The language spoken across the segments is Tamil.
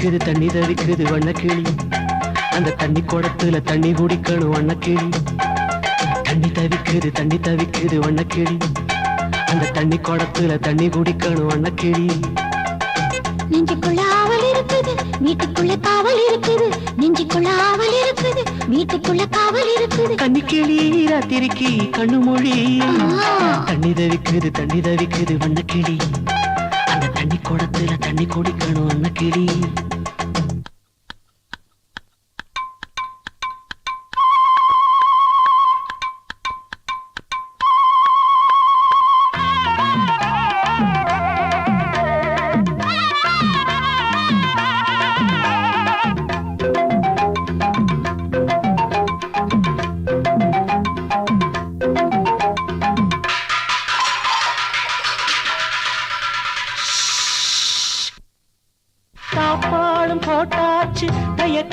தவிக்குது தண்ணி தவிக்குது வண்ணக்கிளி. அந்த தண்ணி குடத்துல தண்ணி குடிக்கணும் வண்ணக்கிளி. தண்ணி தவிக்குது தண்ணி தவிக்குது வண்ணக்கிளி. அந்த தண்ணி குடத்துல தண்ணி குடிக்கணும் வண்ணக்கிளி. நெஞ்சுக்குள்ள ஆவல் இருக்குது வீட்டுக்குள்ள காவல் இருக்குது. நெஞ்சுக்குள்ள ஆவல் இருக்குது வீட்டுக்குள்ள காவல் இருக்குது. கன்னிக்கிளி ராத்திரிக்கு கண்ணு மொழி. தண்ணி தவிக்குது தண்ணி தவிக்குது வண்ணக்கிளி. அந்த தண்ணி குடத்துல தண்ணி குடிக்கணும் வண்ணக்கிளி.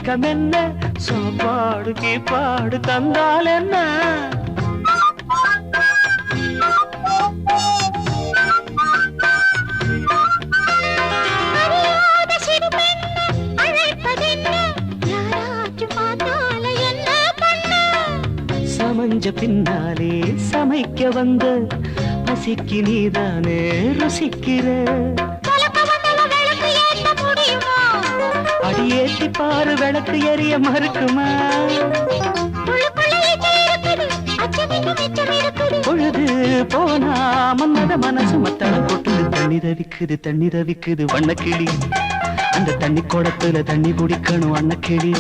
தயக்கம் என்ன? சாப்பாடு கீப்பாடு தந்தால் என்ன சமஞ்ச பின்னாலே சமைக்க வந்த பசிக்கு நீதானே ருசிக்கிற? அடியேத்தி பாரு விளக்கு எரிய மறுக்குமா? பொழுது போனா மன்னத மனசு மத்தளம் கொட்டுது தண்ணி தவிக்குது தண்ணி தவிக்குது வண்ணக்கிளி. அந்த தண்ணி குடத்துல தண்ணி குடிக்கணும் வண்ணக்கிளி.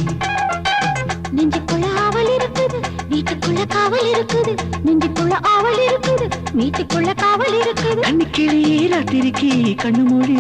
நெஞ்சுக்குள்ள ஆவல் இருக்குது வீட்டுக்குள்ள காவல் இருக்குது. நெஞ்சுக்குள்ள ஆவல் இருக்குது வீட்டுக்குள்ள காவல் இருக்குது. கண்ணிக்கிளி ராத்திரிக்கு கண்ணு மொழி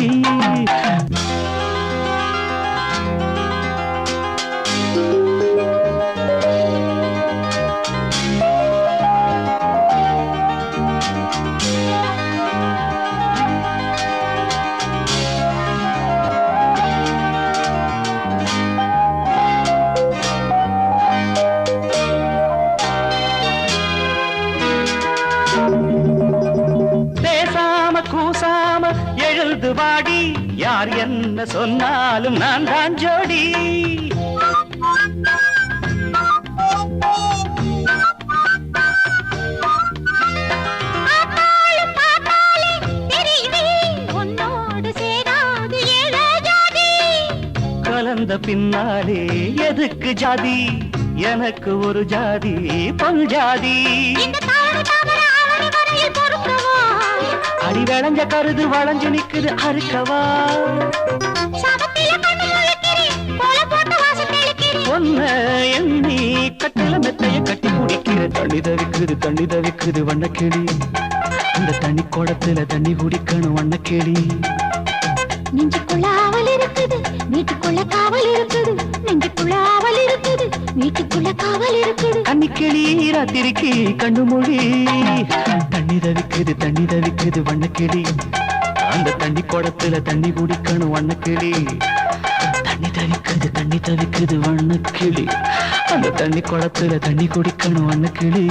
எழுது வாடி. யார் என்ன சொன்னாலும் நான் தான் ஜோடி கலந்த பின்னாலே எதுக்கு ஜாதி? எனக்கு ஒரு ஜாதி பொன் விளைஞ்ச கருது வளைஞ்சு நிக்குது அறுக்கவா? பொண்ண எண்ணி கட்டில மெத்தைய கட்டி குடிக்கிற தண்ணி தவிக்குது தண்ணி தவிக்குது வண்ணக்கிளி இந்த தண்ணி குடத்துல தண்ணி குடிக்கணும் வண்ணக்கிளி நெஞ்சுக்குள்ள ஆவல் இருக்குது வீட்டுக்குள்ள காவல் இருக்குது நெஞ்சுக்குள்ள ஆவல் இருக்குது. வீட்டுக்குள்ள காவல் இருக்குது கன்னிக்கிளி ராத்திரிக்கு கண்ணு மொழி தண்ணி தவிக்குது தண்ணி தவிக்குது வண்ணக்கிளி. அந்த தண்ணி குடத்துல தண்ணி குடிக்கணும் வண்ணக்கிளி. தண்ணி தவிக்குது தண்ணி தவிக்குது வண்ணக்கிளி. அந்த தண்ணி குடத்துல தண்ணி குடிக்கணும் வண்ணக்கிளி.